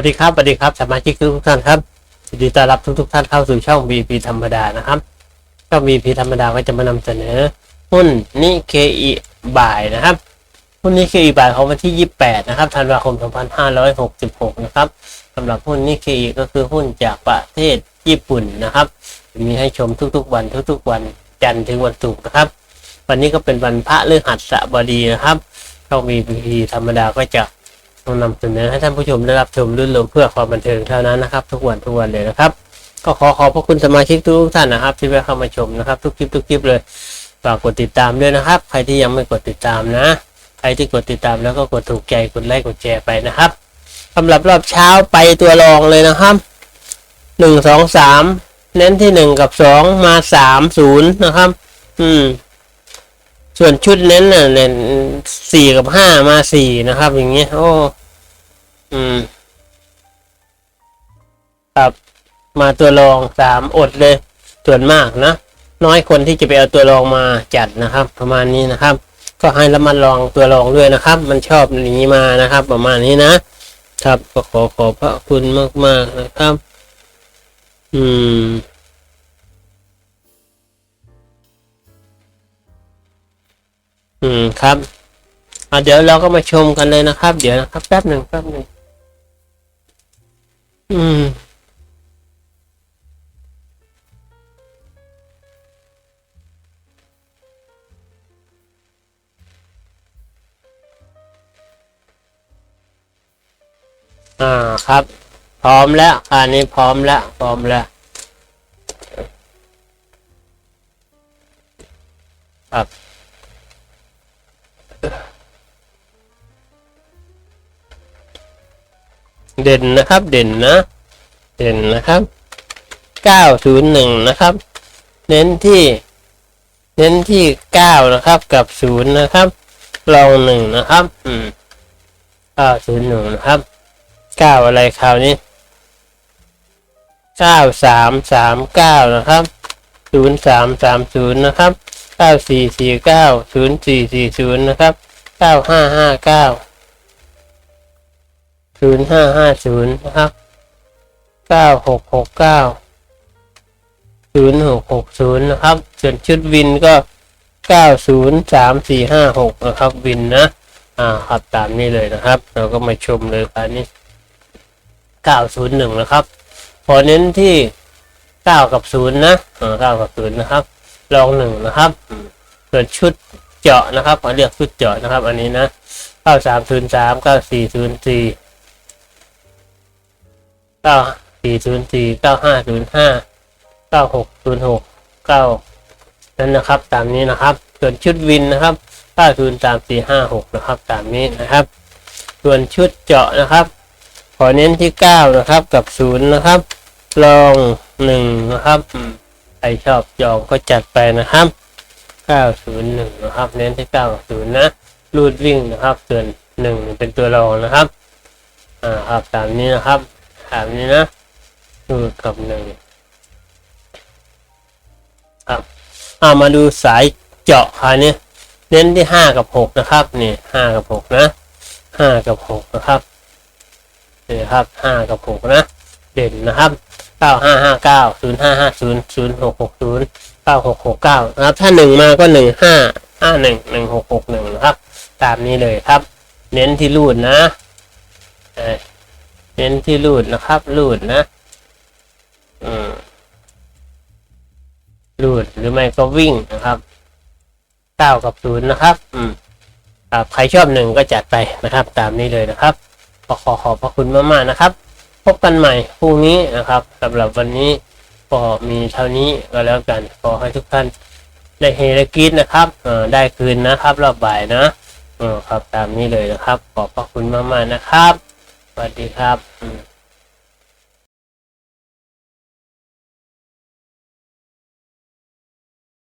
วัสดีครับสวัสดีครับสมาชิกทุกท่านครับยินดีต้อนรับทุกทุกท่านเข้าสู่ช่อง BP ธรรมดานะครับช่อง BP ธรรมดาก็จะมานำเสนอหุ้นนิเคอีบ่ายนะครับหุ้นนิเคอีบ่ายของวันที่ 28 นะครับธันวาคม 2566 นะครับสำหรับหุ้นนิเคอีก็คือหุ้นจากประเทศญี่ปุ่นนะครับ มีให้ชมทุกๆวันทุกๆวันจันทร์ถึงวันศุกร์นะครับ วันนี้ก็เป็นวันพระฤหัสบดีนะครับช่อง BP ธรรมดาก็จะ ต้องนำเสนอให้ท่านผู้ชมได้รับชมรื่นรมเพื่อความบันเทิงเท่านั้นนะครับ ทุกวันทุกวันเลยนะครับ ก็ขอขอบพระคุณสมาชิกทุกท่านนะครับ ที่แวะเข้ามาชมนะครับ ทุกคลิปทุกคลิปเลยฝากกดติดตามด้วยนะครับ ใครที่ยังไม่กดติดตามนะ ใครที่กดติดตามแล้วก็กดถูกใจกดไลค์กดแชร์ไปนะครับสำหรับรอบเช้าไปตัวรองเลยนะครับหนึ่งสองสามเน้นที่หนึ่งกับสองมาสามศูนย์นะครับ อืม ส่วนชุดเน้นน่ะเน้นสี่กับห้ามาสี่นะครับ อย่างเงี้ยโอ้ อืม ครับมาตัวรองสามอดเลยส่วนมากนะ น้อยคนที่จะไปเอาตัวรองมาจัดนะครับ ประมาณนี้นะครับ ก็ให้ระมัดระวังตัวรองด้วยนะครับ มันชอบหนีมานะครับ ประมาณนี้นะครับก็ขอขอบพระคุณมาก ๆ นะครับ อืมอืมครับอะเดี๋ยวเราก็มาชมกันเลยนะครับ เดี๋ยวนะครับแป๊บหนึ่งแป๊บหนึ่ง อืม อ่าครับ พร้อมแล้วอันนี้พร้อมแล้ว พร้อมแล้วครับ เด่นนะครับ เด่นนะ เด่นนะครับ 901 นะครับ เน้นที่ เน้นที่ 9 นะครับ กับ 0 นะครับ ลอง 1 นะครับ อืม901 นะครับ 9 อะไรคราวนี้ 9339 นะครับ 0330 นะครับ 9449 0440 นะครับ 9559 ศูนย์ห้าห้าศูนย์นะครับเก้าหกหกเก้าศูนย์หกหกศูนย์นะครับ ส่วนชุดวินก็เก้าศูนย์สามสี่ห้าหกนะครับวินนะอ่าครับตามนี้เลยนะครับ เราก็มาชมเลยอันนี้เก้าศูนย์หนึ่งนะครับ พอเน้นที่เก้ากับศูนย์นะอ่าเก้ากับศูนย์นะครับ ลองหนึ่งนะครับส่วนชุดเจาะนะครับขาเรียกชุดเจาะนะครับ อันนี้นะเก้าสามศูนย์สามเก้าสี่ศูนย์สี่ เก้าสี่ศูนย์สี่เก้าห้าศูนย์ห้าเก้าหกศูนย์หกเก้านั่นนะครับ ตามนี้นะครับ ส่วนชุดวินนะครับเก้าศูนย์สามสี่ห้าหกนะครับ ตามนี้นะครับ ส่วนชุดเจาะนะครับ ขอเน้นที่เก้านะครับกับศูนย์นะครับลองหนึ่งนะครับอืมใครชอบจองก็จัดไปนะครับเก้าศูนย์หนึ่งนะครับ เน้นที่เก้ากับศูนย์นะรูดวิ่งนะครับ ส่วนหนึ่งเป็นตัวรองนะครับ อ่าครับตามนี้นะครับ ตามนี้นะดูกับหนึ่งครับเอามาดูสายเจาะคราวนี้เน้นที่ห้ากับหกนะครับนี่ห้ากับหกนะห้ากับหกนะครับนี่ครับห้ากับหกนะ เด่นนะครับเก้าห้าห้าเก้าศูนย์ห้าห้าศูนย์ศูนย์หกหกศูนย์เก้าหกหกเก้านะครับ ถ้าหนึ่งมาก็หนึ่งห้าห้าหนึ่งหนึ่งหกหกหนึ่งนะครับ ตามนี้เลยครับ เน้นที่รูดนะ เออเน้นที่รูดนะครับรูดนะอืมรูดหรือไม่ก็วิ่งนะครับเก้ากับศูนย์นะครับ อืมครับใครชอบหนึ่งก็จัดไปนะครับ ตามนี้เลยนะครับก็ขอขอบพระคุณมากๆนะครับ พบกันใหม่พรุ่งนี้นะครับสำหรับวันนี้ก็มีเท่านี้ก็แล้วกันขอให้ทุกท่านได้เฮลกรีดนะครับเออได้คืนนะครับรอบบ่ายนะเออครับตามนี้เลยนะครับ ขอบพระคุณมากๆนะครับ วัสดีครับ